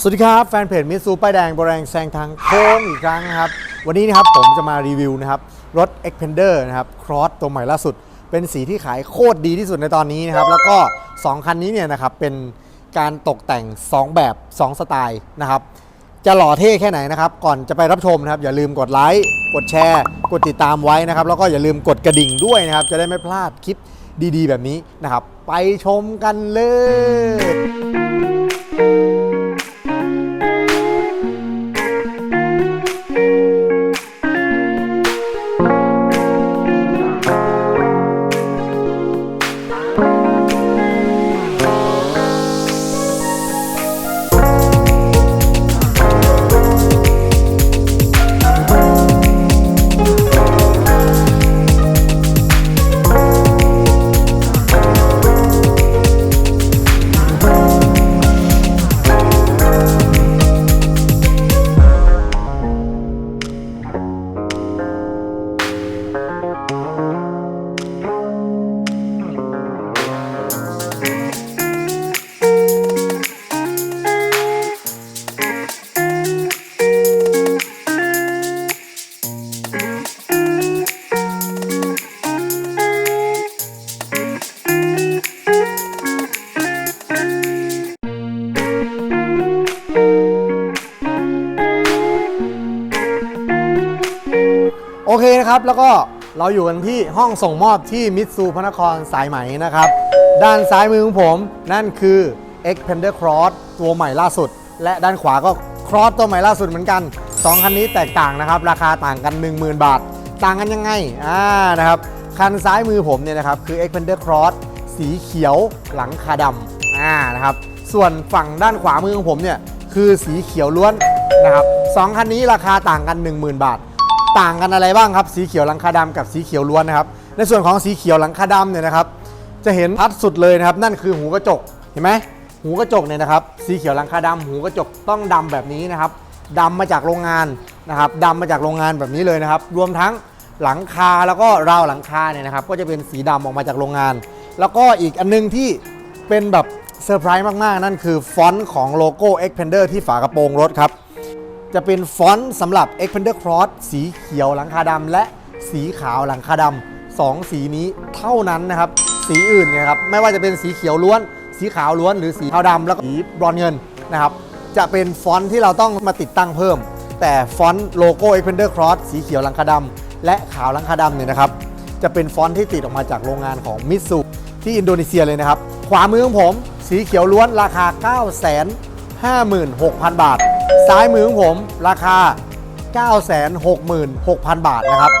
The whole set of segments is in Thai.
สวัสดีครับ แฟนเพจมิสูป้ายแดงบแรงแซงทางโค้งอีกครั้งนะครับ วันนี้นะครับผมจะมารีวิวนะครับ รถ e x p e n d e r นะครับ Cross ตัวใหม่ล่าสุด เป็นสีที่ขายโคตรดีที่สุดในตอนนี้นะครับ แล้วก็ 2 คันนี้เนี่ยนะครับ เป็นการตกแต่ง 2 แบบ 2 สไตล์นะครับ จะหล่อเท่แค่ไหนนะครับ ก่อนจะไปรับชมนะครับ อย่าลืมกดไลค์กดแชร์ กดติดตามไว้นะครับ แล้วก็อย่าลืมกดกระดิ่งด้วยนะครับ จะได้ไม่พลาดคลิปดี ๆ แบบนี้นะครับ ไปชมกันเลย เราอยู่กันที่ห้องส่งมอบที่มิตซูพระนครสายไหมนะครับ ด้านซ้ายมือของผมนั่นคือ Xpander Cross ตัวใหม่ล่าสุด และด้านขวาก็ Cross ตัวใหม่ล่าสุดเหมือนกัน 2 คันนี้แตกต่างนะครับ ราคาต่างกัน 10,000 บาท ต่างกันยังไงอ่านะครับคันซ้ายมือผมเนี่ยนะครับคือ Xpander Cross สีเขียวหลังคาดำอ่านะครับส่วนฝั่งด้านขวามือของผมเนี่ยคือสีเขียวล้วนนะครับสองคันนี้ราคาต่างกัน 10,000 บาท ต่างกันอะไรบ้างครับ สีเขียวหลังคาดำกับสีเขียวล้วนนะครับ ในส่วนของสีเขียวหลังคาดำเนี่ยนะครับ จะเห็นชัดสุดเลยนะครับ นั่นคือหูกระจก เห็นไหม หูกระจกเนี่ยนะครับ สีเขียวหลังคาดำหูกระจกต้องดำแบบนี้นะครับดำมาจากโรงงานนะครับดำมาจากโรงงานแบบนี้เลยนะครับ รวมทั้งหลังคาแล้วก็ราวหลังคาเนี่ยนะครับ ก็จะเป็นสีดำออกมาจากโรงงาน แล้วก็อีกอันนึงที่เป็นแบบเซอร์ไพรส์มาก ๆ นั่นคือฟอนต์ของโลโก้ Xpander ที่ฝากระโปรงรถครับ จะเป็นฟอนต์สำหรับ Xpander Cross สีเขียวหลังคาดำและสีขาวหลังคาดำสองสีนี้เท่านั้นนะครับ สีอื่นเนี่ยครับไม่ว่าจะเป็นสีเขียวล้วน สีขาวล้วน หรือสีขาวดำแล้วก็สีบรอนเงินนะครับจะเป็นฟอนต์ที่เราต้องมาติดตั้งเพิ่ม แต่ฟอนต์โลโก้ Xpander Cross สีเขียวหลังคาดำและขาวหลังคาดำเนี่ยนะครับจะเป็นฟอนต์ที่ติดออกมาจากโรงงานของมิตซูที่อินโดนีเซียเลยนะครับขวามือของผม สีเขียวล้วนราคา 9 5 6 0 0 0 บาท ซ้ายมือของผมราคา 966,000 บาทนะครับ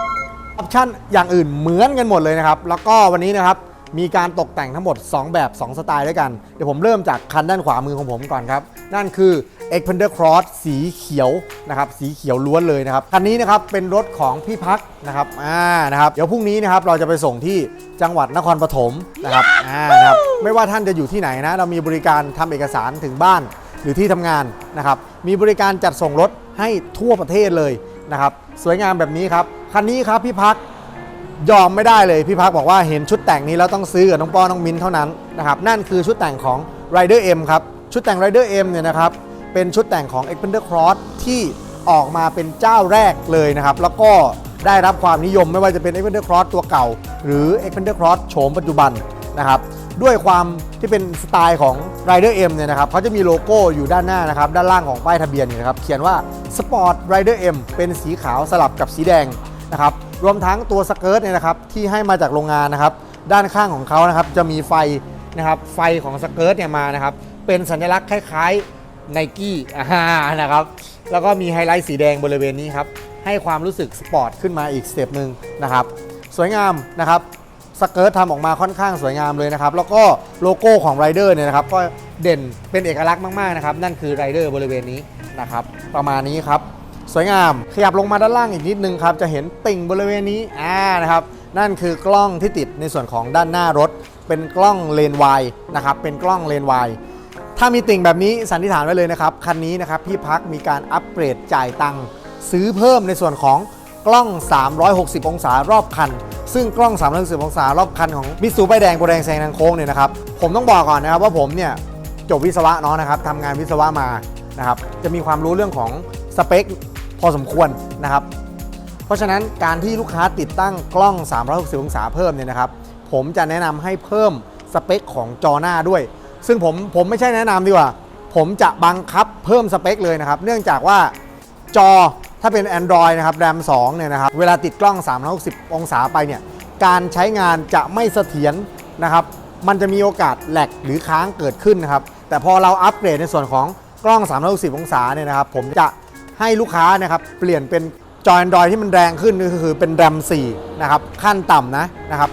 ออปชั่นอย่างอื่นเหมือนกันหมดเลยนะครับ แล้วก็วันนี้นะครับมีการตกแต่งทั้งหมด 2 แบบ 2 สไตล์ด้วยกัน เดี๋ยวผมเริ่มจากคันด้านขวามือของผมก่อนครับ นั่นคือ e x p a n d e r Cross สีเขียวนะครับสีเขียวล้วนเลยนะครับ คันนี้นะครับเป็นรถของพี่พักนะครับอ่านะครับ เดี๋ยวพรุ่งนี้นะครับเราจะไปส่งที่จังหวัดนครปฐมนะครับอ่านะครับ ไม่ว่าท่านจะอยู่ที่ไหนนะ เรามีบริการทำเอกสารถึงบ้าน หรือที่ทำงานนะครับ มีบริการจัดส่งรถให้ทั่วประเทศเลยนะครับ สวยงามแบบนี้ครับ คันนี้ครับพี่พักยอมไม่ได้เลยพี่พักบอกว่าเห็นชุดแต่งนี้แล้วต้องซื้อกับน้องป้อน้องมิ้นเท่านั้นนะครับนั่นคือชุดแต่งของ Rider M ครับชุดแต่ง Rider M เนี่ยนะครับเป็นชุดแต่งของ Xpander Cross ที่ออกมาเป็นเจ้าแรกเลยนะครับแล้วก็ได้รับความนิยมไม่ว่าจะเป็น Xpander Cross ตัวเก่า หรือ Xpander Cross โฉมปัจจุบันนะครับ ด้วยความที่เป็นสไตล์ของ Rider M เนี่ยนะครับเขาจะมีโลโก้อยู่ด้านหน้านะครับด้านล่างของป้ายทะเบียนเนี่ยนะครับเขียนว่า Sport Rider M เป็นสีขาวสลับกับสีแดงนะครับรวมทั้งตัวสเกิร์ตเนี่ยนะครับที่ให้มาจากโรงงานนะครับด้านข้างของเขานะครับจะมีไฟนะครับไฟของสเกิร์ตเนี่ยมานะครับเป็นสัญลักษณ์คล้ายๆไนกี้นะครับแล้วก็มีไฮไลท์สีแดงบริเวณนี้ครับให้ความรู้สึกสปอร์ตขึ้นมาอีกสเต็ปหนึ่งนะครับสวยงามนะครับ สเกิร์ตทำออกมาค่อนข้างสวยงามเลยนะครับ แล้วก็โลโก้ของไรเดอร์เนี่ยนะครับก็เด่นเป็นเอกลักษณ์มากๆนะครับ นั่นคือไรเดอร์บริเวณนี้นะครับ ประมาณนี้ครับ สวยงามขยับลงมาด้านล่างอีกนิดนึงครับ จะเห็นติ่งบริเวณนี้อ่านะครับ นั่นคือกล้องที่ติดในส่วนของด้านหน้ารถ เป็นกล้องเลนวายนะครับเป็นกล้องเลนวายถ้ามีติ่งแบบนี้สันนิษฐานไว้เลยนะครับคันนี้นะครับพี่พักมีการอัปเกรดจ่ายตังค์ซื้อเพิ่มในส่วนของ กล้อง 360 องศารอบคัน ซึ่งกล้อง 360 องศารอบคันของมิสูป้ายแดงโบแดงแซงทางโค้งเนี่ยนะครับ ผมต้องบอกก่อนนะครับว่าผมเนี่ยจบวิศวะเนาะนะครับทำงานวิศวะมานะครับ จะมีความรู้เรื่องของสเปคพอสมควรนะครับ เพราะฉะนั้นการที่ลูกค้าติดตั้งกล้อง 360 องศาเพิ่มเนี่ยนะครับ ผมจะแนะนำให้เพิ่มสเปคของจอหน้าด้วย ซึ่งผมผมไม่ใช่แนะนำดีกว่า ผมจะบังคับเพิ่มสเปคเลยนะครับ เนื่องจากว่าจอ ถ้าเป็น Android นะครับ RAM 2เนี่ยนะครับ เวลาติดกล้อง 360 องศาไปเนี่ย การใช้งานจะไม่เสถียรนะครับ มันจะมีโอกาสแหลกหรือค้างเกิดขึ้นนะครับ แต่พอเราอัปเกรดในส่วนของกล้อง 360 องศาเนี่ยนะครับ ผมจะให้ลูกค้านะครับ เปลี่ยนเป็นจอ Android ที่มันแรงขึ้นก็คือเป็น RAM 4นะครับ ขั้นต่ำนะนะครับ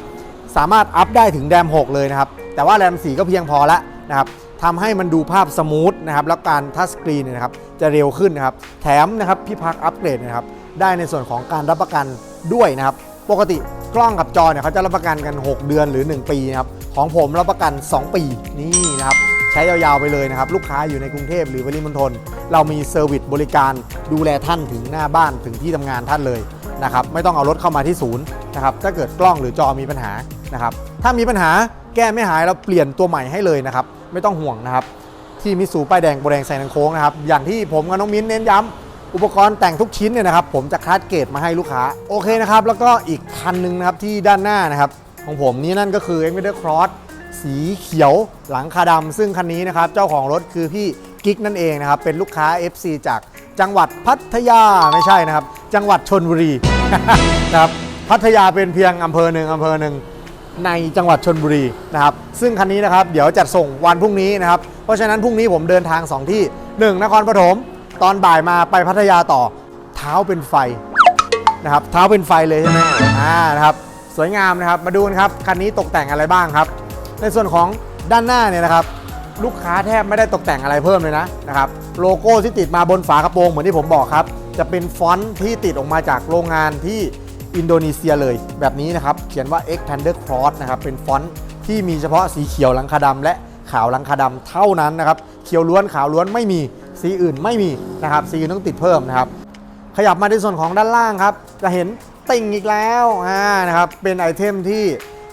สามารถอัพได้ถึง RAM 6 เลยนะครับ แต่ว่า RAM 4 ก็เพียงพอแล้วนะครับ ทำให้มันดูภาพสมูทนะครับแล้วการทัชสกรีนเนี่ยนะครับจะเร็วขึ้นนะครับแถมนะครับพี่พักอัปเกรดนะครับได้ในส่วนของการรับประกันด้วยนะครับปกติกล้องกับจอเนี่ยเขาจะรับประกันกัน 6 เดือนหรือ 1 ปีนะครับของผมรับประกัน 2 ปีนี่นะครับใช้ยาวๆไปเลยนะครับ ลูกค้าอยู่ในกรุงเทพหรือปริมณฑลเรามีเซอร์วิสบริการดูแลท่านถึงหน้าบ้านถึงที่ทำงานท่านเลยนะครับไม่ต้องเอารถเข้ามาที่ศูนย์นะครับถ้าเกิดกล้องหรือจอมีปัญหานะครับถ้ามีปัญหาแก้ไม่หายเราเปลี่ยนตัวใหม่ให้เลยนะครับ ไม่ต้องห่วงนะครับ ที่มิสูป้ายแดงโบแดงใส่นังโค้งนะครับ อย่างที่ผมกับน้องมิ้นเน้นย้ำอุปกรณ์แต่งทุกชิ้นเนี่ยนะครับ ผมจะคัดเกรดมาให้ลูกค้า โอเคนะครับ แล้วก็อีกคันหนึงนะครับที่ด้านหน้านะครับ ของผมนี่นั่นก็คือ e x p e d e r Cross สีเขียวหลังคาดำซึ่งคันนี้นะครับเจ้าของรถคือพี่กิ๊กนั่นเองนะครับ เป็นลูกค้า FC จากจังหวัดพัทยาไม่ใช่นะครับ จังหวัดชนบุรีนะครับพัทยาเป็นเพียงอำเภอหนึ่งอำเภอหนึ่ง ในจังหวัดชนบุรีนะครับซึ่งคันนี้นะครับเดี๋ยวจัดส่งวันพรุ่งนี้นะครับเพราะฉะนั้นพรุ่งนี้ผมเดินทาง 2 ที่ 1 นครปฐมตอนบ่ายมาไปพัทยาต่อเท้าเป็นไฟนะครับเท้าเป็นไฟเลยใช่ไหมอ่านะครับสวยงามนะครับมาดูกันครับคันนี้ตกแต่งอะไรบ้างครับ ในส่วนของด้านหน้าเนี่ยนะครับลูกค้าแทบไม่ได้ตกแต่งอะไรเพิ่มเลยนะนะครับโลโก้ที่ติดมาบนฝากระโปรงเหมือนที่ผมบอกครับ จะเป็นฟอนต์ที่ติดออกมาจากโรงงานที่ อินโดนีเซียเลย แบบนี้นะครับ เขียนว่า X Pander Cross นะครับ เป็นฟอนต์ที่มีเฉพาะสีเขียวหลังคาดำและขาวหลังคาดำเท่านั้นนะครับ เขียวล้วนขาวล้วนไม่มีสีอื่นไม่มีนะครับ สีอื่นต้องติดเพิ่มนะครับ ขยับมาในส่วนของด้านล่างครับ จะเห็นติ่งอีกแล้วอ่านะครับ เป็นไอเทมที่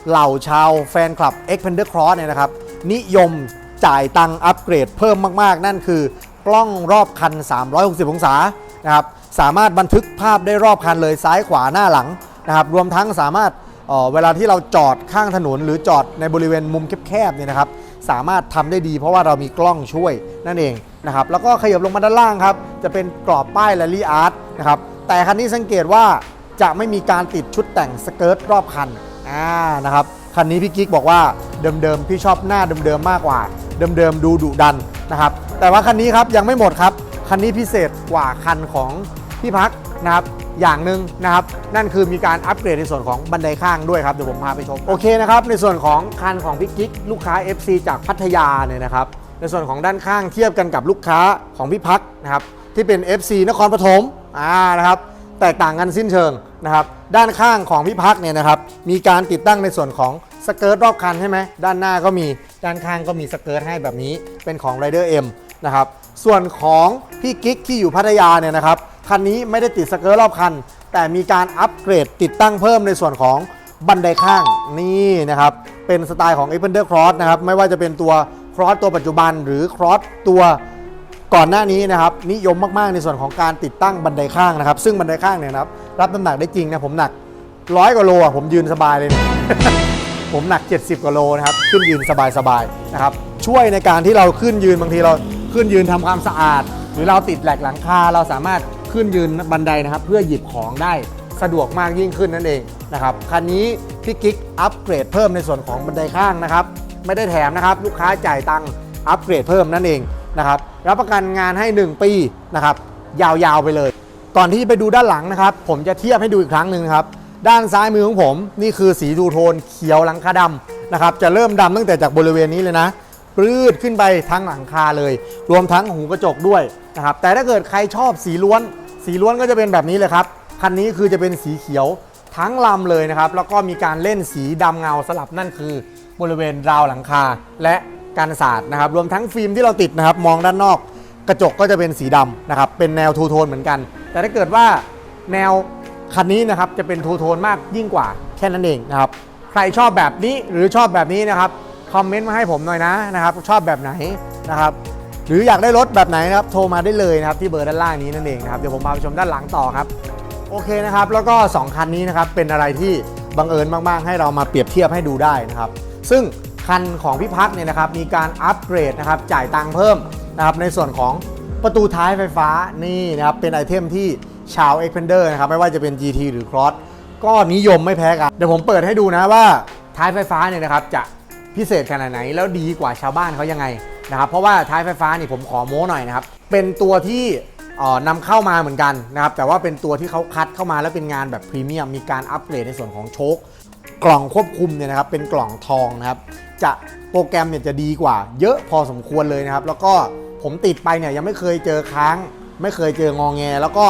เหล่าชาวแฟนคลับ X Pander Cross เนี่ยนะครับ นิยมจ่ายตังค์อัปเกรดเพิ่มมาก ๆ นั่นคือกล้องรอบคัน 360 องศานะครับ สามารถบันทึกภาพได้รอบคันเลยซ้ายขวาหน้าหลังนะครับรวมทั้งสามารถเเวลาที่เราจอดข้างถนน หรือจอดในบริเวณมุมแคบๆเนี่ยนะครับสามารถทำได้ดีเพราะว่าเรามีกล้องช่วยนั่นเองนะครับแล้วก็ขยับลงมาด้านล่างครับจะเป็นกรอบป้ายแรลลี่อาร์ตนะครับแต่คันนี้สังเกตว่าจะไม่มีการติดชุดแต่งสเกิร์ตรอบคันอ่านะครับคันนี้พี่กิ๊กบอกว่าเดิมๆพี่ชอบหน้าเดิมๆมากกว่า เดิมๆดูดุดันนะครับแต่ว่าคันนี้ครับยังไม่หมดครับคันนี้พิเศษกว่าคันของ พี่พักนะครับอย่างหนึ่งนะครับ นั่นคือมีการอัปเกรดในส่วนของบันไดข้างด้วยครับ เดี๋ยวผมพาไปชม โอเคนะครับ ในส่วนของคันของพี่กิ๊กลูกค้า FC จากพัทยาเนี่ยนะครับ ในส่วนของด้านข้างเทียบกันกับลูกค้าของพี่พักนะครับ ที่เป็น FC นครปฐมอ่านะครับแตกต่างกันสิ้นเชิงนะครับ ด้านข้างของพี่พักเนี่ยนะครับ มีการติดตั้งในส่วนของสเกิร์ตรอบคันใช่ไหมด้านหน้าก็มีด้านข้างก็มีสเกิร์ตให้แบบนี้เป็นของ Rider M นะครับส่วนของพี่กิ๊กที่อยู่พัทยาเนี่ยนะครับ คันนี้ไม่ได้ติดสเกิร์ตรอบคัน แต่มีการอัปเกรดติดตั้งเพิ่มในส่วนของบันไดข้างนี่นะครับเป็นสไตล์ของ e x p e n d e r Cross นะครับไม่ว่าจะเป็นตัว Cross ตัวปัจจุบันหรือ Cross ตัวก่อนหน้านี้นะครับนิยมมากๆในส่วนของการติดตั้งบันไดข้างนะครับ ซึ่งบันไดข้างเนี่ยนะครับรับน้ำหนักได้จริงนะผมหนักร้อยกว่าโลผมยืนสบายเลยนี่ยผมหนัก 70กว่าโลนะครับขึ้นยืนสบายๆนะครับช่วยในการที่เราขึ้นยืนบางทีเราขึ้นยืนทำความสะอาด หรือเราติดแหลกหลังคาเราสามารถ ขึ้นยืนบันไดนะครับ เพื่อหยิบของได้สะดวกมากยิ่งขึ้นนั่นเองนะครับคันนี้พี่กิ๊กอัปเกรดเพิ่มในส่วนของบันไดข้างนะครับ ไม่ได้แถมนะครับ ลูกค้าจ่ายตังค์อัปเกรดเพิ่มนั่นเองนะครับรับประกันงานให้ 1 ปีนะครับยาวๆไปเลย ก่อนที่จะไปดูด้านหลังนะครับ ผมจะเทียบให้ดูอีกครั้งหนึ่งครับด้านซ้ายมือของผมนี่คือสีดูโทนเขียวหลังคาดำนะครับจะเริ่มดำตั้งแต่จากบริเวณนี้เลยนะปรืดขึ้นไปทั้งหลังคาเลย รวมทั้งหูกระจกด้วยนะครับแต่ถ้าเกิดใครชอบสีล้วน สีล้วนก็จะเป็นแบบนี้เลยครับ คันนี้คือจะเป็นสีเขียวทั้งลำเลยนะครับ แล้วก็มีการเล่นสีดำเงาสลับนั่นคือบริเวณราวหลังคาและกันศาสตร์นะครับ รวมทั้งฟิล์มที่เราติดนะครับ มองด้านนอกกระจกก็จะเป็นสีดำนะครับ เป็นแนวทูโทนเหมือนกัน แต่ถ้าเกิดว่าแนวคันนี้นะครับจะเป็นทูโทนมากยิ่งกว่าแค่นั้นเองนะครับ ใครชอบแบบนี้หรือชอบแบบนี้นะครับ คอมเมนต์มาให้ผมหน่อยนะนะครับ ชอบแบบไหนนะครับ รืออยากได้รถแบบไหนนะครับโทรมาได้เลยนะครับที่เบอร์ด้านล่างนี้นั่นเองนะครับเดี๋ยวผมพาไปชมด้านหลังต่อครับโอเคนะครับแล้วก็ 2 คันนี้นะครับเป็นอะไรที่บังเอิญมากๆ ให้เรามาเปรียบเทียบให้ดูได้นะครับซึ่งคันของพี่พัฒน์เนี่ยนะครับมีการอัปเกรดนะครับจ่ายตังค์เพิ่มนะครับในส่วนของประตูท้ายไฟฟ้านี่นะครับเป็นไอเทมที่ชาว e x p e n d e r นะครับไม่ว่าจะเป็น GT หรือ Cross ก็นิยมไม่แพ้กัน เดี๋ยวผมเปิดให้ดูนะว่าท้ายไฟฟ้าเนี่ยนะครับจะพิเศษขนาดไหน แล้วดีกว่าชาวบ้านเขายังไง นะครับเพราะว่าท้ายไฟฟ้านี่ผมขอโม้หน่อยนะครับเป็นตัวที่นำเข้ามาเหมือนกันนะครับแต่ว่าเป็นตัวที่เขาคัดเข้ามาแล้วเป็นงานแบบพรีเมียมมีการอัปเกรดในส่วนของโชคกล่องควบคุมเนี่ยนะครับเป็นกล่องทองนะครับจะโปรแกรมเนี่ยจะดีกว่า เยอะพอสมควรเลยนะครับ แล้วก็ผมติดไปเนี่ยยังไม่เคยเจอค้าง ไม่เคยเจององแง แล้วก็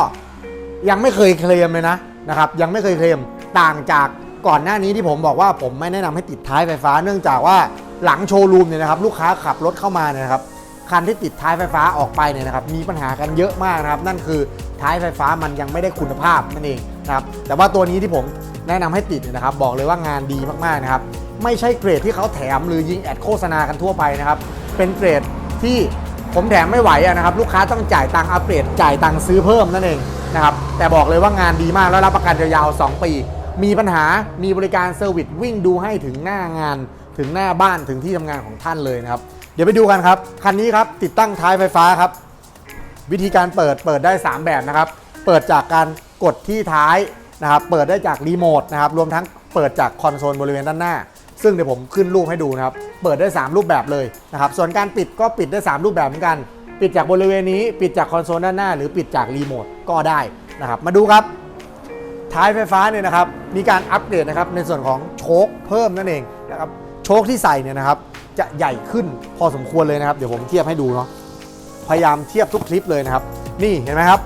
ยังไม่เคยเคลมเลยนะนะครับยังไม่เคยเคลมต่างจากก่อนหน้านี้ที่ผมบอกว่าผมไม่แนะนำให้ติดท้ายไฟฟ้า เนื่องจากว่า หลังโชว์รูมเนี่ยนะครับลูกค้าขับรถเข้ามาเนี่ยนะครับคันที่ติดท้ายไฟฟ้าออกไปเนี่ยนะครับมีปัญหากันเยอะมากนะครับ นั่นคือท้ายไฟฟ้ามันยังไม่ได้คุณภาพนั่นเองนะครับแต่ว่าตัวนี้ที่ผมแนะนำให้ติดเนี่ยนะครับ บอกเลยว่างานดีมากๆนะครับ ไม่ใช่เกรดที่เขาแถมหรือยิงแอดโฆษณากันทั่วไปนะครับ เป็นเกรดที่ผมแถมไม่ไหวนะครับ ลูกค้าต้องจ่ายตังค์อัปเกรดจ่ายตังค์ซื้อเพิ่มนั่นเองนะครับแต่บอกเลยว่างานดีมากแล้วรับประกันยาวๆ2ปี มีปัญหามีบริการเซอร์วิสวิ่งดูให้ถึงหน้างาน ถึงหน้าบ้านถึงที่ทำงานของท่านเลยนะครับ เดี๋ยวไปดูกันครับ คันนี้ครับติดตั้งท้ายไฟฟ้าครับ วิธีการเปิดเปิดได้ 3 แบบนะครับ เปิดจากการกดที่ท้ายนะครับ เปิดได้จากรีโมทนะครับ รวมทั้งเปิดจากคอนโซลบริเวณด้านหน้า ซึ่งเดี๋ยวผมขึ้นรูปให้ดูนะครับ เปิดได้ 3 รูปแบบเลยนะครับ ส่วนการปิดก็ปิดได้ 3 รูปแบบเหมือนกัน ปิดจากบริเวณนี้ ปิดจากคอนโซลด้านหน้า หรือปิดจากรีโมทก็ได้นะครับ มาดูครับท้ายไฟฟ้าเนี่ยนะครับ มีการอัปเกรดนะครับในส่วนของโชคเพิ่มนั่นเองนะครับ โชคที่ใส่เนี่ยนะครับ จะใหญ่ขึ้นพอสมควรเลยนะครับ เดี๋ยวผมเทียบให้ดูเนาะพยายามเทียบทุกคลิปเลยนะครับ นี่เห็นไหมครับ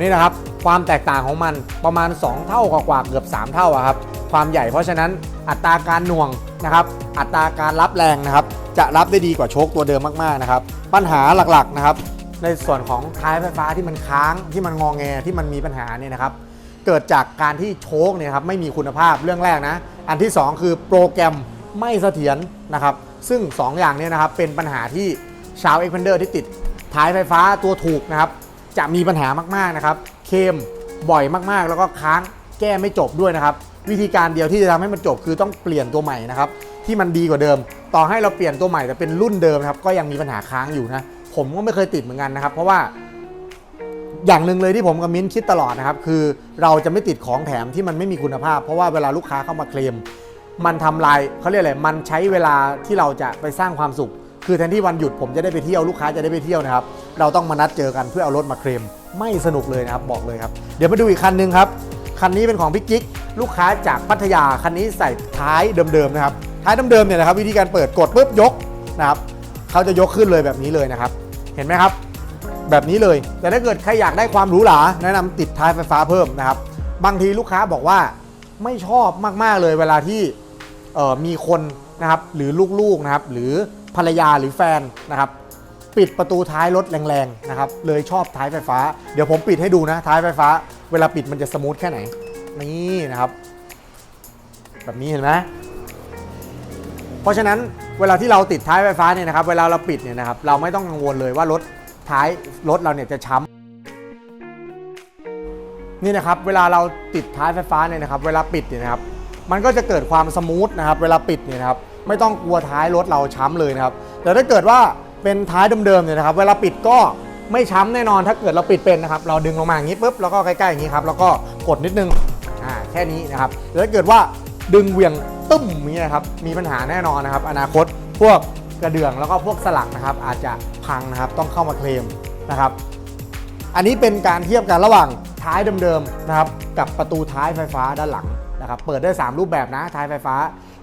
นี่นะครับ ความแตกต่างของมันประมาณ 2 เท่ากว่าเกือบ 3 เท่าอะครับความใหญ่เพราะฉะนั้นอัตราการหน่วงนะครับ อัตราการรับแรงนะครับ จะรับได้ดีกว่าโชคตัวเดิมมากๆนะครับ ปัญหาหลักๆนะครับ ในส่วนของท้ายไฟฟ้าที่มันค้างที่มันงองแงที่มันมีปัญหาเนี่ยนะครับ เกิดจากการที่โชคเนี่ยครับไม่มีคุณภาพเรื่องแรกนะ อันที่ 2 คือโปรแกรม ไม่เสถียรนะครับ ซึ่ง 2 อย่างเนี้นะครับเป็นปัญหาที่ชาวเอ็กเพนเดอร์ที่ติดท้ายไฟฟ้าตัวถูกนะครับ จะมีปัญหามากๆนะครับ เคมบ่อยมากๆ แล้วก็ค้างแก้ไม่จบด้วยนะครับ วิธีการเดียวที่จะทำให้มันจบคือต้องเปลี่ยนตัวใหม่นะครับ ที่มันดีกว่าเดิม ต่อให้เราเปลี่ยนตัวใหม่แต่เป็นรุ่นเดิมครับก็ยังมีปัญหาค้างอยู่นะผมก็ไม่เคยติดเหมือนกันนะครับ เพราะว่า อย่างหนึ่งเลยที่ผมกับมิ้นคิดตลอดนะครับ คือเราจะไม่ติดของแถมที่มันไม่มีคุณภาพ เพราะว่าเวลาลูกค้าเข้ามาเคลม มันทำลายเขาเรียกอะไร มันใช้เวลาที่เราจะไปสร้างความสุข คือแทนที่วันหยุดผมจะได้ไปเที่ยวลูกค้าจะได้ไปเที่ยวนะครับ เราต้องมานัดเจอกันเพื่อเอารถมาเคลมไม่สนุกเลยนะครับบอกเลยครับ เดี๋ยวมาดูอีกคันหนึ่งครับ คันนี้เป็นของพี่กิ๊กลูกค้าจากพัทยาคันนี้ใส่ท้ายเดิมๆนะครับ ท้ายเดิมๆเนี่ยนะครับวิธีการเปิดกดปุ๊บยกนะครับเขาจะยกขึ้นเลยแบบนี้เลยนะครับ เห็นไหมครับ แบบนี้เลย แต่ถ้าเกิดใครอยากได้ความหรูหราแนะนำติดท้ายไฟฟ้าเพิ่มนะครับ บางทีลูกค้าบอกว่าไม่ชอบมากๆเลยเวลาที่ มีคนนะครับหรือลูกๆนะครับหรือภรรยาหรือแฟนนะครับปิดประตูท้ายรถแรงๆนะครับเลยชอบท้ายไฟฟ้า เดี๋ยวผมปิดให้ดูนะท้ายไฟฟ้า เวลาปิดมันจะสมูทแค่ไหนนี่นะครับ แบบนี้เห็นไหมเพราะฉะนั้นเวลาที่เราติดท้ายไฟฟ้าเนี่ยนะครับเวลาเราปิดเนี่ยนะครับเราไม่ต้องกังวลเลยว่ารถท้ายรถเราเนี่ยจะช้ำนี่นะครับเวลาเราติดท้ายไฟฟ้าเนี่ยนะครับ เวลาปิดเนี่ยนะครับ มันก็จะเกิดความสมูทนะครับเวลาปิดเนี่ยนะครับไม่ต้องกลัวท้ายรถเราช้ำเลยนะครับแต่ถ้าเกิดว่าเป็นท้ายเดิมๆเนี่ยนะครับ เวลาปิดก็ไม่ช้ำแน่นอนถ้าเกิดเราปิดเป็นนะครับ เราดึงลงมาอย่างนี้ปุ๊บแล้วก็ใกล้ๆอย่างนี้ครับแล้วก็กดนิดนึงอ่าแค่นี้นะครับแล้วถ้าเกิดว่าดึงเวียงตึ้มนี้นะครับมีปัญหาแน่นอนนะครับ อนาคตพวกกระเดื่องแล้วก็พวกสลักนะครับ อาจจะพังนะครับต้องเข้ามาเคลมนะครับ อันนี้เป็นการเทียบกันระหว่างท้ายเดิมๆนะครับ กับประตูท้ายไฟฟ้าด้านหลัง นะครับเปิดได้ 3 รูปแบบนะท้ายไฟฟ้า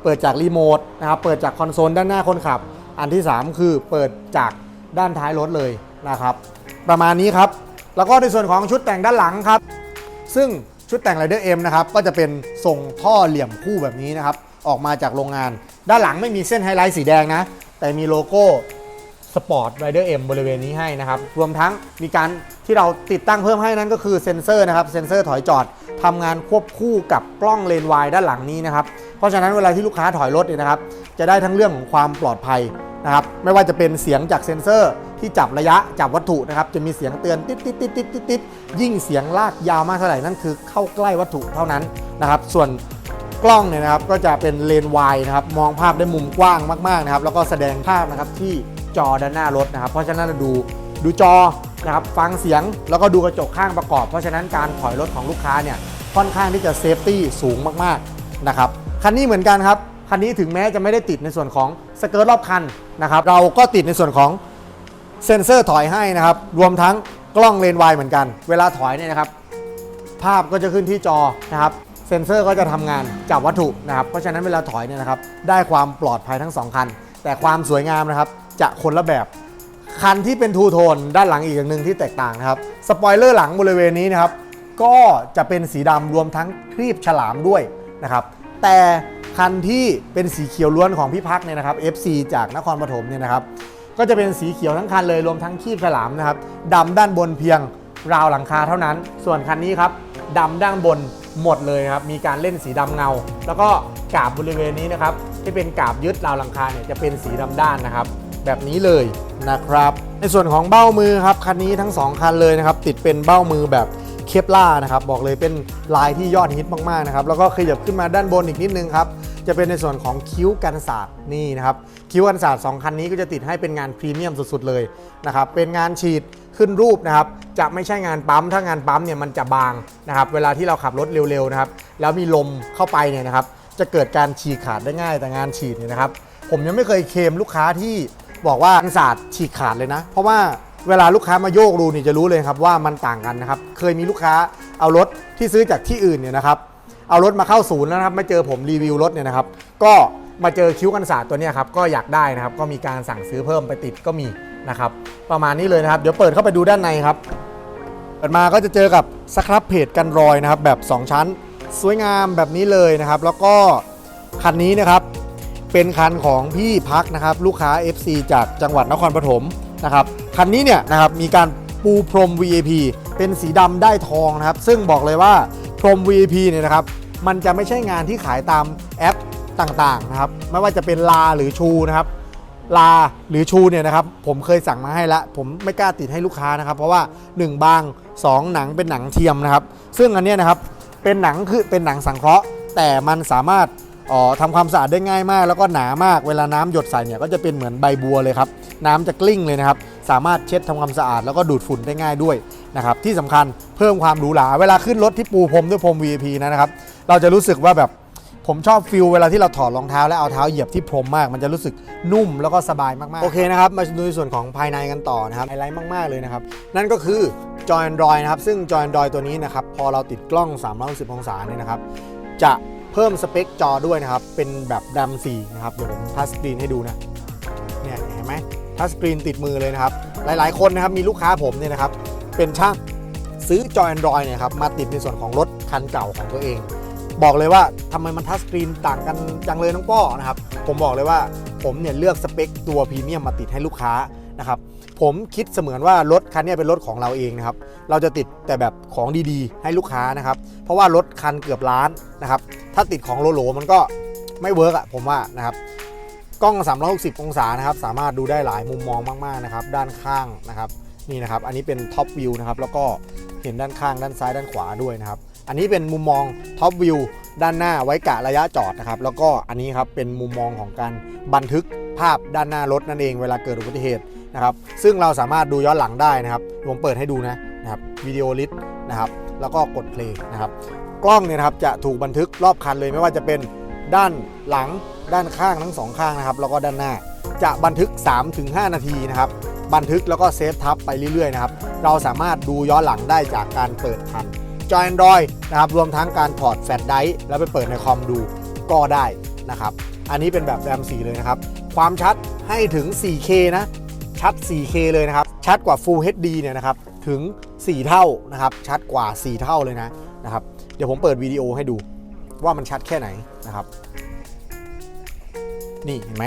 เปิดจากรีโมทนะครับเปิดจากคอนโซลด้านหน้าคนขับ อันที่ 3 คือเปิดจากด้านท้ายรถเลยนะครับ ประมาณนี้ครับ แล้วก็ในส่วนของชุดแต่งด้านหลังครับ ซึ่งชุดแต่ง Rider M นะครับก็จะเป็นทรงท่อเหลี่ยมคู่แบบนี้นะครับออกมาจากโรงงาน ด้านหลังไม่มีเส้นไฮไลท์สีแดงนะ แต่มีโลโก้ สปอร์ตไรเดอร์เอ็มบริเวณนี้ให้นะครับ รวมทั้งมีการที่เราติดตั้งเพิ่มให้นั้นก็คือเซ็นเซอร์นะครับ เซ็นเซอร์ถอยจอดทำงานควบคู่กับกล้องเลนวายด้านหลังนี้นะครับ เพราะฉะนั้นเวลาที่ลูกค้าถอยรถเนี่ยนะครับ จะได้ทั้งเรื่องของความปลอดภัยนะครับ ไม่ว่าจะเป็นเสียงจากเซ็นเซอร์ที่จับระยะจับวัตถุนะครับ จะมีเสียงเตือนติดติดติดติดติดติดยิ่งเสียงลากยาวมากเท่าไหร่นั่นคือเข้าใกล้วัตถุเท่านั้นนะครับ ส่วนกล้องเนี่ยนะครับก็จะเป็นเลนส์วายนะครับ มองภาพได้มุมกว้างมากๆนะครับ แล้วก็แสดงภาพนะครับที่ จอด้านหน้ารถนะครับ เพราะฉะนั้นเราดูดูจอนะครับฟังเสียงแล้วก็ดูกระจกข้างประกอบ เพราะฉะนั้นการถอยรถของลูกค้าเนี่ยค่อนข้างที่จะเซฟตี้สูงมากๆนะครับคันนี้เหมือนกันครับคันนี้ถึงแม้จะไม่ได้ติดในส่วนของสเกิร์ตรอบคันนะครับเราก็ติดในส่วนของเซ็นเซอร์ถอยให้นะครับรวมทั้งกล้องเลนวายเหมือนกัน เวลาถอยเนี่ยนะครับภาพก็จะขึ้นที่จอนะครับเซ็นเซอร์ก็จะทำงานจับวัตถุนะครับเพราะฉะนั้นเวลาถอยเนี่ยนะครับได้ความปลอดภัยทั้ง 2 คัน แต่ความสวยงามนะครับ จะคนละแบบ คันที่เป็นทูโทนด้านหลังอีกอย่างหนึ่งที่แตกต่างนะครับ สปอยเลอร์หลังบริเวณนี้นะครับ ก็จะเป็นสีดำรวมทั้งครีบฉลามด้วยนะครับ แต่คันที่เป็นสีเขียวล้วนของพี่พักเนี่ยนะครับ FC จากนครปฐมเนี่ยนะครับ ก็จะเป็นสีเขียวทั้งคันเลยรวมทั้งครีบฉลามนะครับดำด้านบนเพียงราวหลังคาเท่านั้น ส่วนคันนี้ครับดำด้านบนหมดเลยครับ มีการเล่นสีดำเงา แล้วก็กาบบริเวณนี้นะครับ ที่เป็นกาบยึดราวหลังคาเนี่ยจะเป็นสีดำด้านนะครับ แบบนี้เลยนะครับ ในส่วนของเบ้ามือครับคันนี้ทั้ง 2 คันเลยนะครับ ติดเป็นเบ้ามือแบบเคปล่านะครับ บอกเลยเป็นลายที่ยอดฮิตมากๆนะครับ แล้วก็ขยับขึ้นมาด้านบนอีกนิดนึงครับ จะเป็นในส่วนของคิ้วกันศาสตร์นี่นะครับ คิ้วกันศาสตร์สองคันนี้ก็จะติดให้เป็นงานพรีเมียมสุดๆเลยนะครับ เป็นงานฉีดขึ้นรูปนะครับ จะไม่ใช่งานปั๊ม ถ้างานปั๊มเนี่ยมันจะบางนะครับ เวลาที่เราขับรถเร็วๆนะครับ แล้วมีลมเข้าไปเนี่ยนะครับ จะเกิดการฉีกขาดได้ง่าย แต่งานฉีดเนี่ยนะครับ ผมยังไม่เคยเคมลูกค้าที่ บอกว่ากันศาสตร์ฉีกขาดเลยนะ เพราะว่าเวลาลูกค้ามาโยกดูนี่จะรู้เลยครับว่ามันต่างกันนะครับ เคยมีลูกค้าเอารถที่ซื้อจากที่อื่นเนี่ยนะครับ เอารถมาเข้าศูนย์แล้วนะครับมาเจอผมรีวิวรถเนี่ยนะครับ ก็มาเจอคิ้วกันศาสตร์ตัวนี้ครับก็อยากได้นะครับ ก็มีการสั่งซื้อเพิ่มไปติดก็มีนะครับ ประมาณนี้เลยนะครับ เดี๋ยวเปิดเข้าไปดูด้านในครับ เปิดมาก็จะเจอกับสครับเพจกันรอยนะครับ แบบ 2 ชั้น สวยงามแบบนี้เลยนะครับ แล้วก็คันนี้นะครับ เป็นคันของพี่พักนะครับลูกค้า FC จากจังหวัดนครปฐมนะครับคันนี้เนี่ยนะครับมีการปูพรม VAP เป็นสีดำได้ทองนะครับ ซึ่งบอกเลยว่าพรม VAP เนี่ยนะครับมันจะไม่ใช่งานที่ขายตามแอปต่างๆนะครับไม่ว่าจะเป็นลาหรือชูนะครับลาหรือชูเนี่ยนะครับผมเคยสั่งมาให้แล้วผมไม่กล้าติดให้ลูกค้านะครับ เพราะว่า 1 บาง 2 หนังเป็นหนังเทียมนะครับ ซึ่งอันนี้นะครับเป็นหนังคือเป็นหนังสังเคราะห์ แต่มันสามารถ ออทำความสะอาดได้ง่ายมาก แล้วก็หนามากเวลาน้ำหยดใส่เนี่ยก็จะเป็นเหมือนใบบัวเลยครับ น้ำจะกลิ้งเลยนะครับ สามารถเช็ดทำความสะอาดแล้วก็ดูดฝุ่นได้ง่ายด้วยนะครับที่สำคัญเพิ่มความหรูหราเวลาขึ้นรถที่ปูพรมด้วยพรม VIP นะครับ เราจะรู้สึกว่าแบบผมชอบฟิลเวลาที่เราถอดรองเท้าและเอาเท้าเหยียบที่พรมมาก มันจะรู้สึกนุ่มแล้วก็สบายมากๆ โอเคนะครับ มาดูในส่วนของภายในกันต่อนะครับไฮไลท์มาก ๆ เลยนะครับ นั่นก็คือจอ Android นะครับ ซึ่งจอ Android ตัวนี้นะครับ พอเราติดกล้อง 360 องศาเนี่ยนะครับ จะ เพิ่มสเปคจอด้วยนะครับ เป็นแบบดำสีนะครับ เดี๋ยวผมทัชสกรีนให้ดูนะ เนี่ยเห็นไหมทัชสกรีนติดมือเลยนะครับ หลายๆคนนะครับมีลูกค้าผมเนี่ยนะครับ เป็นช่างซื้อจอ Android เนี่ยครับมาติดในส่วนของรถคันเก่าของตัวเอง บอกเลยว่าทำไมมันทัชสกรีนต่างกันจังเลยน้องป้อนะครับ ผมบอกเลยว่าผมเนี่ยเลือกสเปคตัวพรีเมียมมาติดให้ลูกค้านะครับผมคิดเสมือนว่ารถคันนี้เป็นรถของเราเองนะครับ เราจะติดแต่แบบของดีๆ ให้ลูกค้านะครับ เพราะว่ารถคันเกือบล้านนะครับ ถ้าติดของโลโลมันก็ไม่เวิร์กอะผมว่านะครับกล้อง 360 องศานะครับ สามารถดูได้หลายมุมมองมาก ๆ นะครับ ด้านข้างนะครับ นี่นะครับ อันนี้เป็นท็อปวิวนะครับ แล้วก็เห็นด้านข้าง ด้านซ้าย ด้านขวาด้วยนะครับ อันนี้เป็นมุมมองท็อปวิวด้านหน้าไว้กะระยะจอดนะครับ แล้วก็อันนี้ครับ เป็นมุมมองของการบันทึกภาพด้านหน้ารถนั่นเอง เวลาเกิดอุบัติเหตุนะครับ ซึ่งเราสามารถดูย้อนหลังได้นะครับ ผมเปิดให้ดูนะนะครับ วิดีโอลิสนะครับ แล้วก็กดเพลงนะครับ กล้องเนี่ยนะครับจะถูกบันทึกรอบคันเลยไม่ว่าจะเป็นด้านหลังด้านข้างทั้งสองข้างนะครับแล้วก็ด้านหน้าจะบันทึก 3-5 นาทีนะครับบันทึกแล้วก็เซฟทับไปเรื่อยๆนะครับเราสามารถดูย้อนหลังได้จากการเปิดทันจอ Android นะครับรวมทั้งการถอดแฟลชไดร์แล้วไปเปิดในคอมดูก็ได้นะครับอันนี้เป็นแบบแรม 4 เลยนะครับ ความชัดให้ถึง 4K นะ ชัด 4K เลยนะครับ ชัดกว่า Full HD เนี่ยนะครับ ถึง 4 เท่านะครับ ชัดกว่า 4 เท่าเลยนะนะครับ เดี๋ยวผมเปิดวิดีโอให้ดูว่ามันชัดแค่ไหนนะครับ นี่เห็นไหม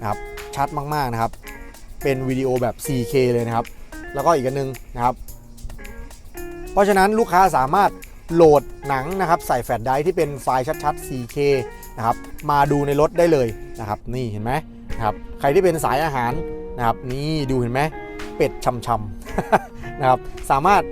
นะครับชัดมากๆนะครับ เป็นวิดีโอแบบ 4K เลยนะครับ แล้วก็อีกอันนึงนะครับ เพราะฉะนั้นลูกค้าสามารถโหลดหนังนะครับ ใส่แฟลชไดร์ที่เป็นไฟล์ชัดๆ 4K นะครับมาดูในรถได้เลยนะครับ นี่เห็นไหมนะครับใครที่เป็นสายอาหารนะครับ นี่ดูเห็นไหมเป็ดช่ำๆนะครับ สามารถ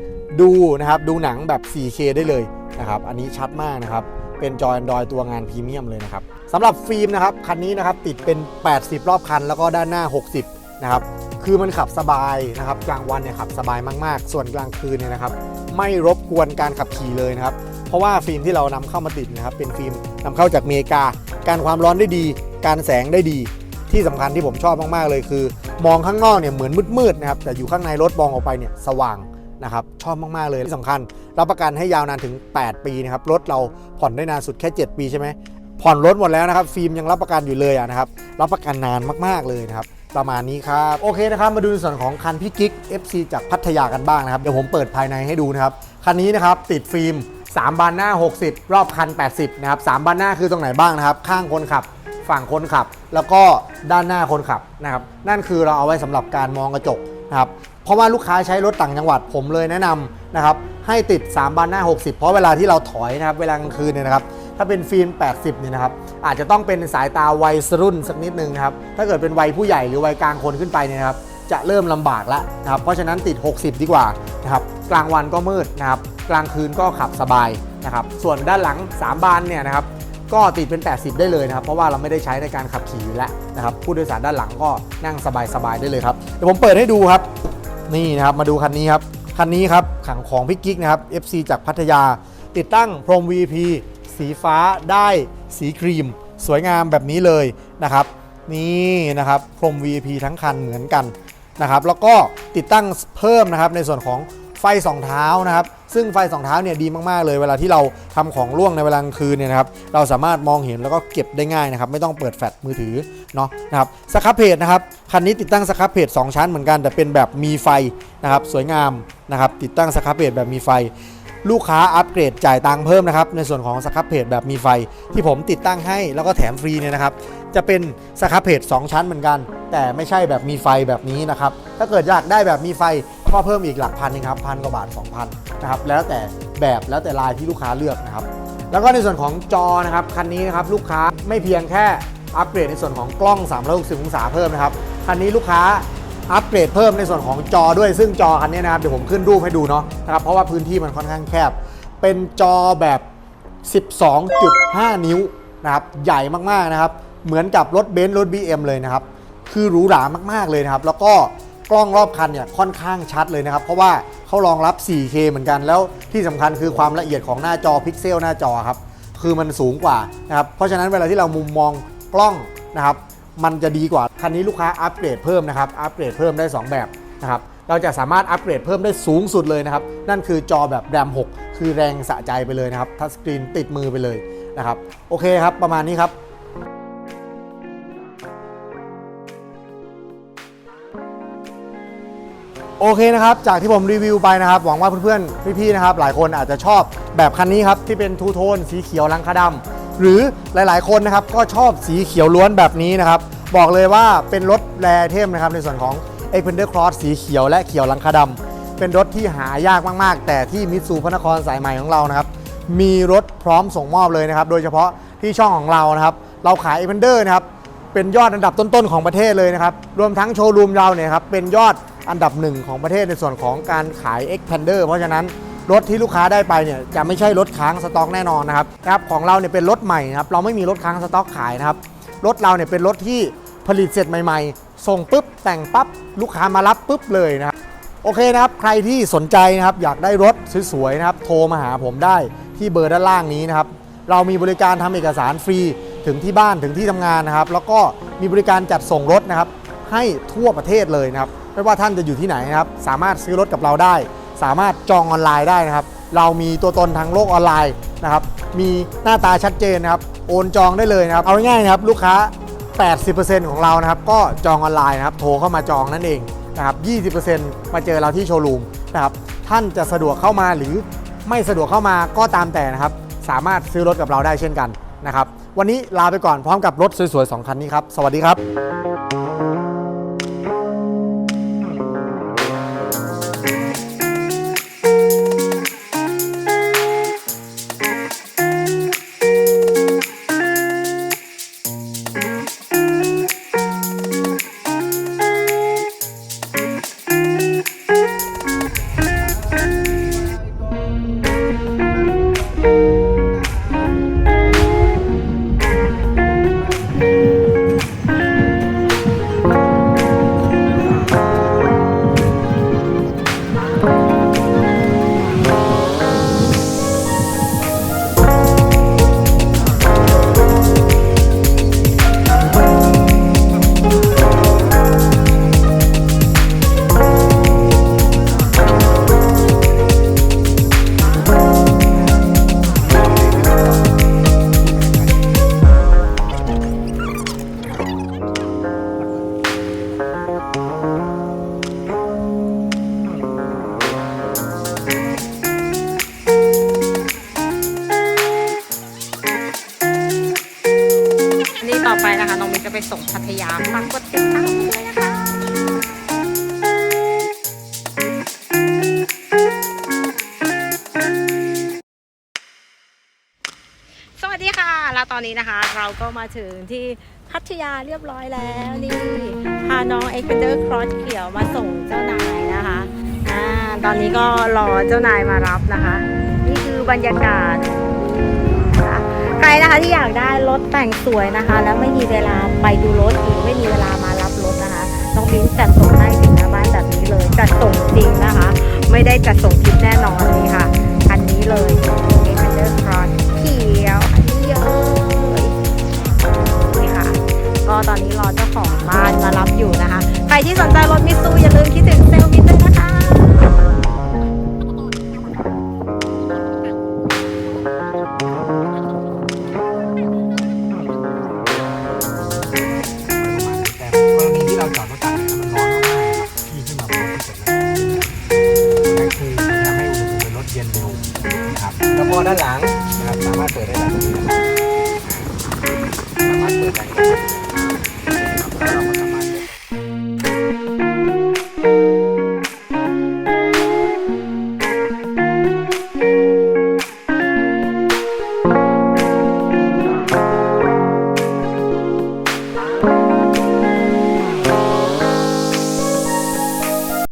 ดูนะครับดูหนังแบบ 4K ได้เลย นะครับอันนี้ชัดมากนะครับเป็นจอ Android ตัวงานพรีเมียมเลยนะครับสำหรับฟิล์มนะครับคันนี้นะครับติดเป็น 80 รอบคัน แล้วก็ด้านหน้า 60 นะครับคือมันขับสบายนะครับกลางวันเนี่ยขับสบายมากๆ ส่วนกลางคืนเนี่ยนะครับไม่รบกวนการขับขี่เลยนะครับเพราะว่าฟิล์มที่เรานำเข้ามาติดนะครับเป็นฟิล์มนำเข้าจากอเมริกา การความร้อนได้ดี การแสงได้ดี ที่สำคัญที่ผมชอบมากๆเลยคือ มองข้างนอกเนี่ยเหมือนมืดๆนะครับแต่อยู่ข้างในรถมองออกไปเนี่ยสว่าง นะครับชอบมาก ๆ เลยที่สำคัญ รับประกันให้ยาวนานถึง 8 ปีนะครับรถเราผ่อนได้นานสุดแค่ 7 ปีใช่ไหมผ่อนรถหมดแล้วนะครับฟิล์มยังรับประกันอยู่เลยนะครับรับประกันนานมากๆเลยนะครับประมาณนี้ครับโอเคนะครับมาดูในส่วนของคันพี่กิ๊ก FC จากพัทยากันบ้างนะครับเดี๋ยวผมเปิดภายในให้ดูนะครับคันนี้นะครับติดฟิล์ม 3 บานหน้า 60 รอบคัน 80นะครับ3บานหน้าคือตรงไหนบ้างนะครับข้างคนขับฝั่งคนขับ แล้วก็ด้านหน้าคนขับนะครับนั่นคือเราเอาไว้สำหรับการมองกระจกนะครับ เพราะว่าลูกค้าใช้รถต่างจังหวัดผมเลยแนะนำนะครับให้ติด 3 บานหน้า 60 เพราะเวลาที่เราถอยนะครับเวลากลางคืนเนี่ยนะครับถ้าเป็นฟิล์ม 80 เนี่ยนะครับอาจจะต้องเป็นสายตาวัยรุ่นสักนิดนึงนะครับถ้าเกิดเป็นวัยผู้ใหญ่หรือวัยกลางคนขึ้นไปเนี่ยนะครับจะเริ่มลำบากแล้วนะครับเพราะฉะนั้นติด 60 ดีกว่านะครับกลางวันก็มืดนะครับกลางคืนก็ขับสบายนะครับส่วนด้านหลัง 3 บานเนี่ยนะครับก็ติดเป็น 80 ได้เลยนะครับ เพราะว่าเราไม่ได้ใช้ในการขับขี่อยู่แล้วนะครับผู้โดยสารด้านหลังก็นั่งสบายๆได้เลยครับเดี๋ยวผมเปิดให้ดูครับ นี่นะครับมาดูคันนี้ครับคันนี้ครับขังของพี่กิ๊กนะครับ FC จากพัทยา ติดตั้งพรม VP สีฟ้าได้สีครีม สวยงามแบบนี้เลยนะครับ นี่นะครับพรม VP ทั้งคันเหมือนกันนะครับ แล้วก็ติดตั้งเพิ่มนะครับในส่วนของ ไฟสองเท้านะครับ ซึ่งไฟสองเท้าเนี่ยดีมากๆเลย เวลาที่เราทำของร่วงในเวลากลางคืนเนี่ยนะครับ เราสามารถมองเห็นแล้วก็เก็บได้ง่ายนะครับ ไม่ต้องเปิดแฟลชมือถือเนาะนะครับสครับเพจนะครับ คันนี้ติดตั้งสครับเพจ2ชั้นเหมือนกัน แต่เป็นแบบมีไฟนะครับ สวยงามนะครับ ติดตั้งสครับเพจแบบมีไฟลูกค้าอัปเกรดจ่ายตังค์เพิ่มนะครับ ในส่วนของสครับเพจแบบมีไฟที่ผมติดตั้งให้แล้วก็แถมฟรีเนี่ยนะครับ จะเป็นสครับเพจ2ชั้นเหมือนกัน แต่ไม่ใช่แบบมีไฟแบบนี้นะครับ ถ้าเกิดอยากได้แบบมีไฟ ก็เพิ่มอีกหลักพันนึงครับพันกว่าบาท 2,000นะครับแล้วแต่แบบแล้วแต่ลายที่ลูกค้าเลือกนะครับแล้วก็ในส่วนของจอนะครับคันนี้นะครับลูกค้าไม่เพียงแค่อัปเกรดในส่วนของกล้อง360องศาเพิ่มนะครับคันนี้ลูกค้าอัปเกรดเพิ่มในส่วนของจอด้วยซึ่งจอคันนี้นะครับเดี๋ยวผมขึ้นรูปให้ดูเนาะนะครับเพราะว่าพื้นที่มันค่อนข้างแคบ เป็นจอแบบ 12.5 นิ้วนะครับใหญ่มากๆนะครับเหมือนกับรถเบนซ์รถ BM เลยนะครับคือหรูหรามากๆเลยนะครับแล้วก็ กล้องรอบคันเนี่ยค่อนข้างชัดเลยนะครับ เพราะว่าเขารองรับ 4K เหมือนกันแล้วที่สำคัญคือความละเอียดของหน้าจอพิกเซลหน้าจอครับคือมันสูงกว่านะครับเพราะฉะนั้นเวลาที่เรามุมมองกล้องนะครับมันจะดีกว่าคันนี้ลูกค้าอัปเกรดเพิ่มนะครับอัปเกรดเพิ่มได้ 2 แบบนะครับเราจะสามารถอัปเกรดเพิ่มได้สูงสุดเลยนะครับนั่นคือจอแบบแรม 6 คือแรงสะใจไปเลยนะครับทัชสกรีนติดมือไปเลยนะครับโอเคครับประมาณนี้ครับ โอเคนะครับ จากที่ผมรีวิวไปนะครับ หวังว่าเพื่อนๆ พี่ๆ นะครับ หลายคนอาจจะชอบแบบคันนี้ครับ ที่เป็นทูโทนสีเขียวลังคาดำหรือหลายๆ คนนะครับ ก็ชอบสีเขียวล้วนแบบนี้นะครับ บอกเลยว่าเป็นรถแรเทมนะครับ ในส่วนของ e x p e n d e r Cross สีเขียวและเขียวลังคาดำเป็นรถที่หายากมากๆ แต่ที่มิตซูพระนครสายใหม่ของเรานะครับ มีรถพร้อมส่งมอบเลยนะครับ โดยเฉพาะที่ช่องของเรานะครับ เราขาย e x p e n d e r นะครับ เป็นยอดอันดับต้นๆ ของประเทศเลยนะครับ รวมทั้งโชว์รูมเราเนี่ยครับ เป็นยอด อันดับหนึ่งของประเทศในส่วนของการขาย Xpander เพราะฉะนั้นรถที่ลูกค้าได้ไปเนี่ยจะไม่ใช่รถค้างสต็อกแน่นอนนะครับครับของเราเนี่ยเป็นรถใหม่นะครับเราไม่มีรถค้างสต็อกขายนะครับรถเราเนี่ยเป็นรถที่ผลิตเสร็จใหม่ ๆ ส่งปุ๊บแต่งปั๊บลูกค้ามารับปุ๊บเลยนะครับโอเคนะครับใครที่สนใจนะครับอยากได้รถสวยๆนะครับโทรมาหาผมได้ที่เบอร์ด้านล่างนี้นะครับเรามีบริการทำเอกสารฟรีถึงที่บ้านถึงที่ทำงานนะครับ แล้วก็มีบริการจัดส่งรถนะครับให้ทั่วประเทศเลยนะครับ ไม่ว่าท่านจะอยู่ที่ไหนนะครับ สามารถซื้อรถกับเราได้ สามารถจองออนไลน์ได้นะครับ เรามีตัวตนทางโลกออนไลน์นะครับ มีหน้าตาชัดเจนนะครับ โอนจองได้เลยนะครับ เอาง่ายๆนะครับลูกค้า 80%ของเรานะครับ ก็จองออนไลน์นะครับ โทรเข้ามาจองนั่นเองนะครับ 20%มาเจอเราที่โชว์รูมนะครับ ท่านจะสะดวกเข้ามาหรือไม่สะดวกเข้ามาก็ตามแต่นะครับ สามารถซื้อรถกับเราได้เช่นกันนะครับ วันนี้ลาไปก่อนพร้อมกับรถสวยๆ2คันนี้ครับ สวัสดีครับ ไปส่งพัทยาฝากกดติดตามด้วยนะคะสวัสดีค่ะ แล้วตอนนี้นะคะ เราก็มาถึงที่พัทยาเรียบร้อยแล้วนี่พาน้องเอ็กเพนเดอร์ครอสเขียวมาส่งเจ้านายนะคะอ่าตอนนี้ก็รอเจ้านายมารับนะคะ นี่คือบรรยากาศ ใครนะคะที่อยากได้รถแต่งสวยนะคะ แล้วไม่มีเวลาไปดูรถหรือไม่มีเวลามารับรถนะคะน้องบิ้นจัดส่งให้ถึงหน้าบ้านแบบนี้เลยจัดส่งจริงนะคะ ไม่ได้จัดส่งคลิปแน่นอนนี่ค่ะคันนี้เลยเอ็นเดอร์ครอสเขียวอันนี้เลยนี่ค่ะ ก็ตอนนี้รอเจ้าของบ้านมารับอยู่นะคะใครที่สนใจรถมิตซูอย่าลืมคิดถึงเซลล์